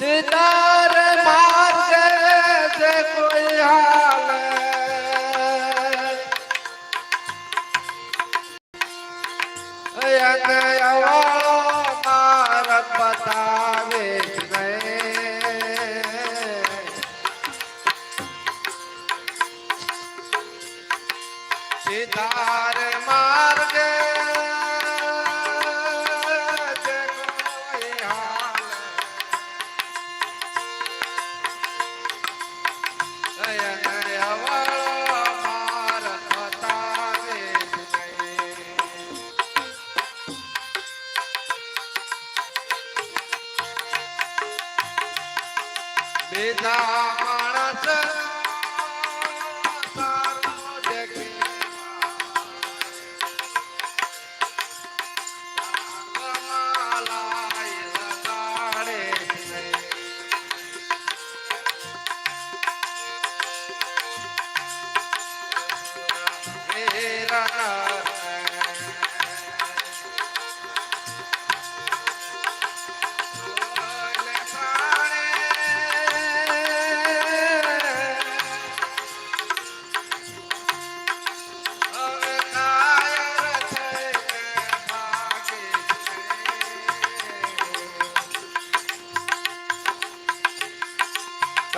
Tonight.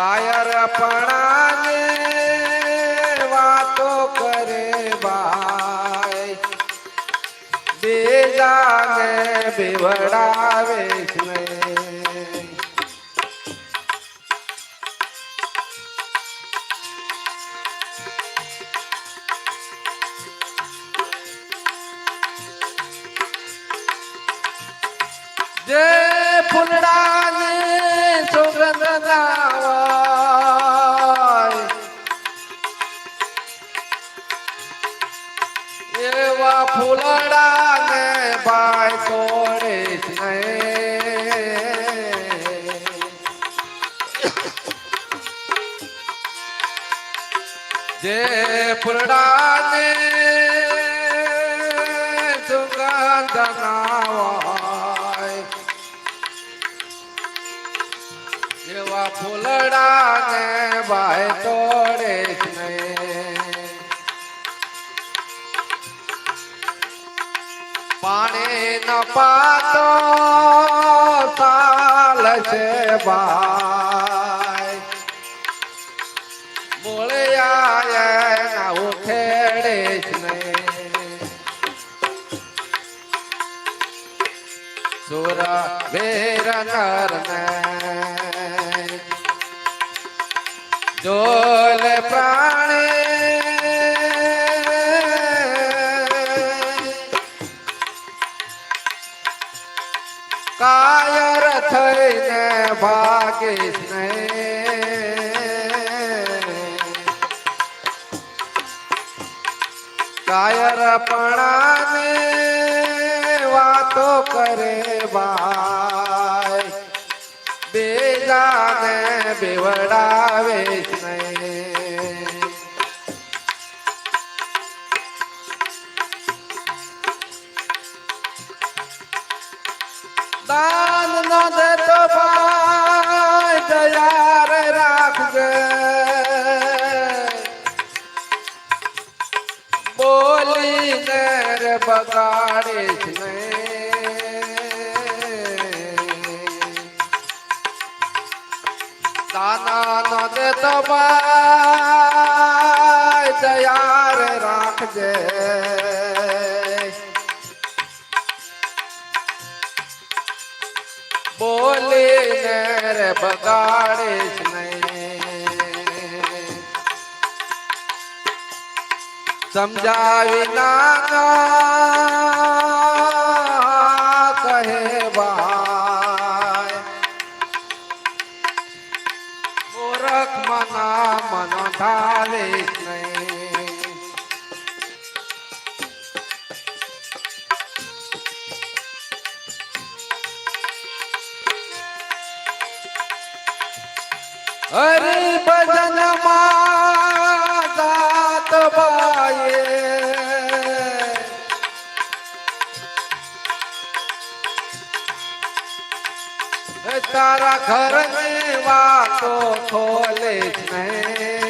કાયર પણાને વાતો કરે ભાઈ. બેજાને બીવડાવે છે. જે ફૂલડાને એવા ફૂલડાને બાય તોડે નહીં જે ફૂલડાને સુગંધ ગાવાય એવા ફૂલડાને બાય તોડે જ પાણી ન પાતો સાલ છે બાય કાયર થઈને ભાગીશ કાયર પણાને વાતો કરે ભાઈ. બેજાને બેવડાવે નહીં બગાડીશ નહીં. દાના ન દેતો ભાઈ તૈયાર રાખજે. બોલીને રે બગાડીશ સમજાવી ના તારા ઘરની વાતો ખોલે નહીં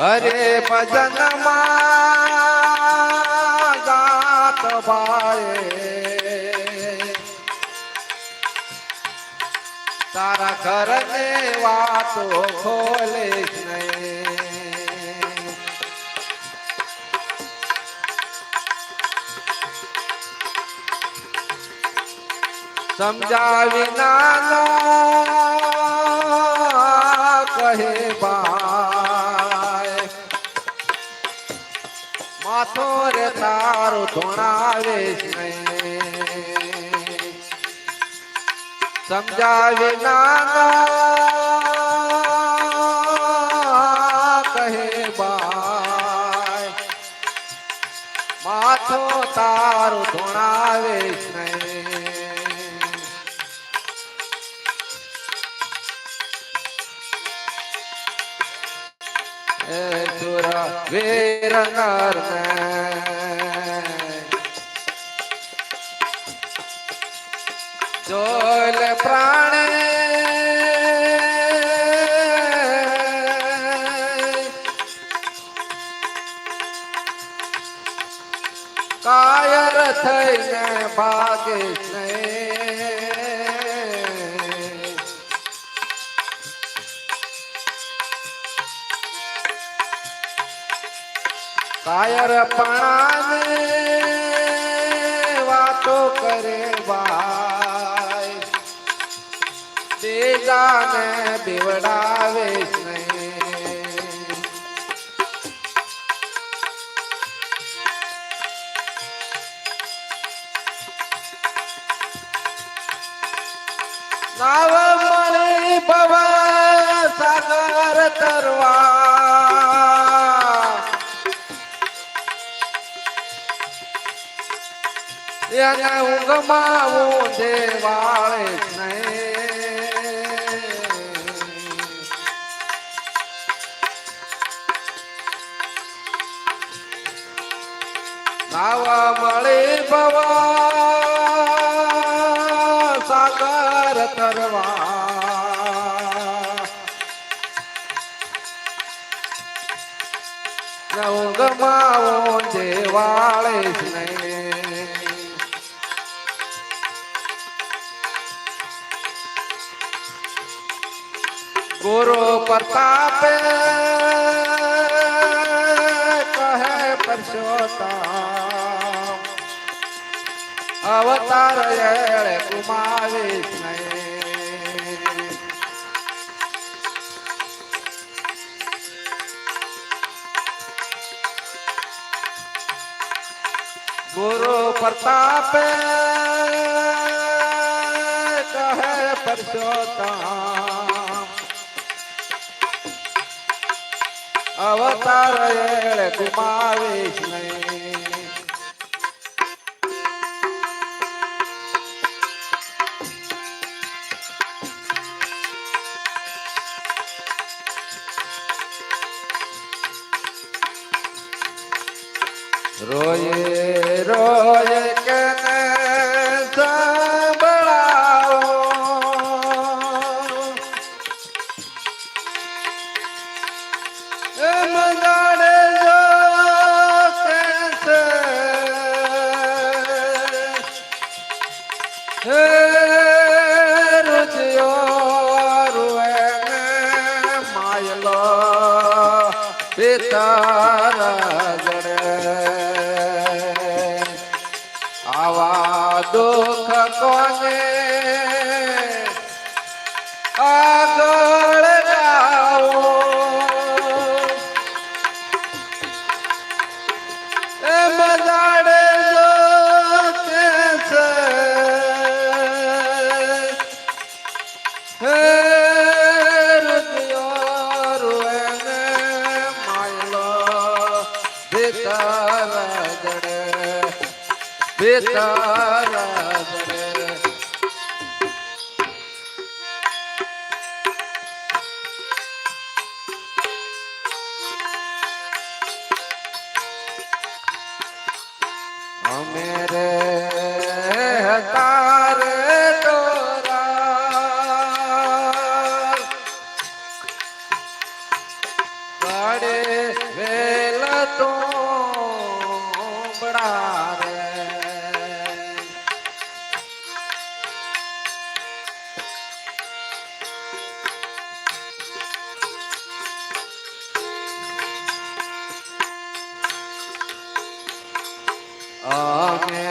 અરે ભજનમાં ગાત બાળે તારા ઘરને વાતો ખોલે નહીં સમજાવી નાનો કહે બાય માથો રે તારું ધોણાવે નહીં સમજાવી નાનો કહે બાય માથો તારું ધોણાવે નહીં વીર નર કાયર પણાને વાતો કરે ભાઈ. બીજાને બીવડાવે એને ઊંઘમાં ઊંધે વાળે નાવા મળી ભવ સાગર તરવા. ઊંઘમાં ઊંધે વાળે નહીં. ગુરુ પ્રતાપે કહે પરસોત્તમ અવતાર એળે ગુમાવીશ નહીં ગુરુ પ્રતાપે કહે અવતાર એળે ગુમાવીશ નહીં. અમે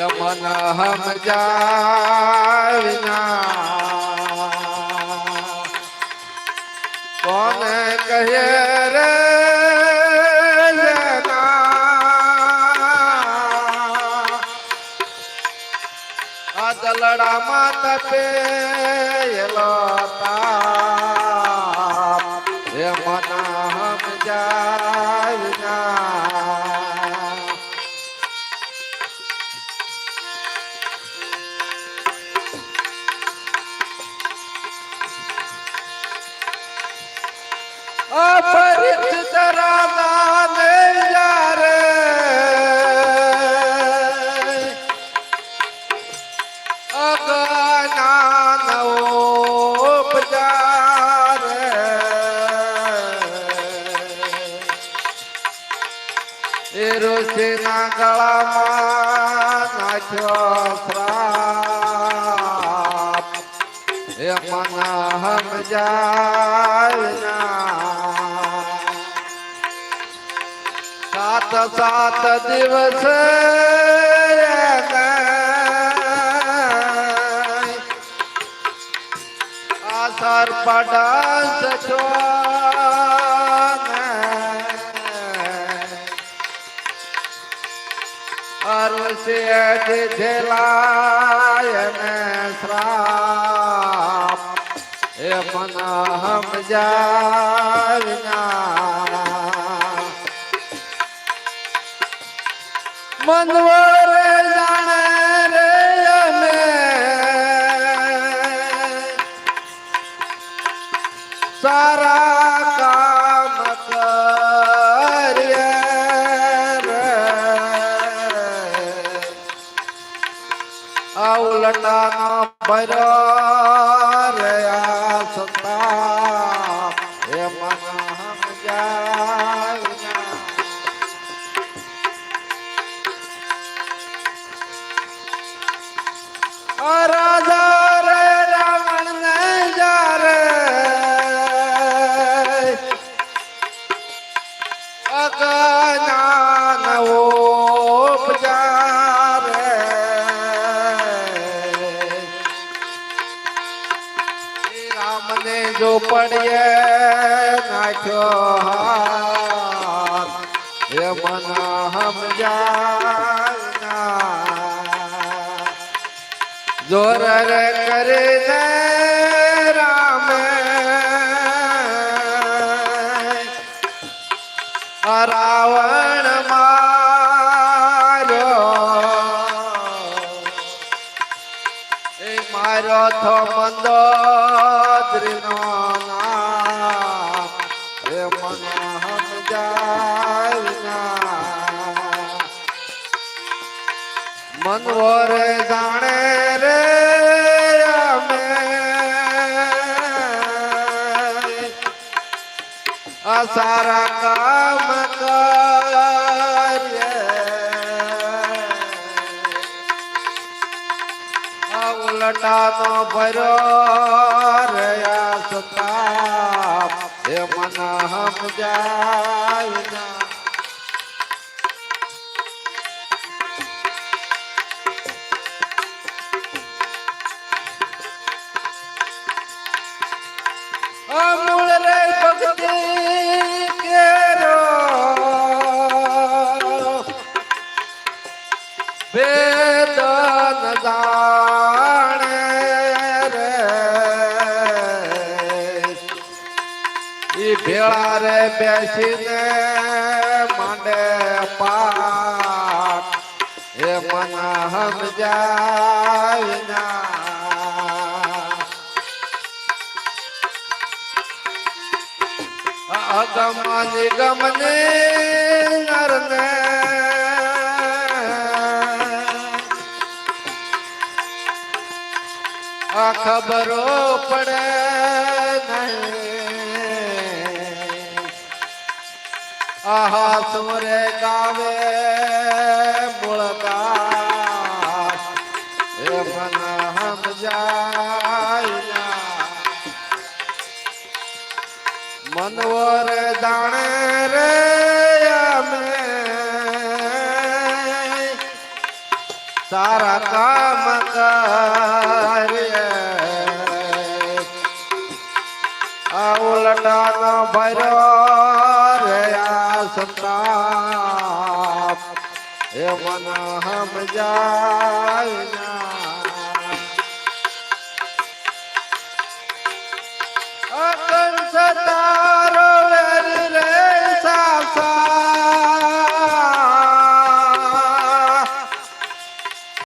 મન સમજાવિના કોને કહે રે જના? આ દલડામાં ઋષિના ગળામાં નાખ્યો શ્રાપ એ મન સમજાવના સાત સાત દિવસ આસર પડાસ છો અરુષિય દીધેલાય ને શ્રાપ. એ મન સમજાવના મનવરે જાણે રે અમે સારા કામ કરીએ જો પડીએ નાખ્યો હાથ. એ મન સમજાય જોર રે આ સારા કામ આ ઉલટાનો ભર્યો રે આ સતાપ મન હમ જાય મૂળ રે ભક્તિ બેસીને મને પાઠ. એ મન સમજાય ના અગમ નિગમ ને નરને ખબરો પડે નહીં. આહા સુરે ગાવે મુળદાસ એ મન સમજાય ના મનવર દાણે રે અમે. સારા કામ કરીએ. આ ઉલટાનો ભર્યો સંતાપ. એ મન સમજાય ના.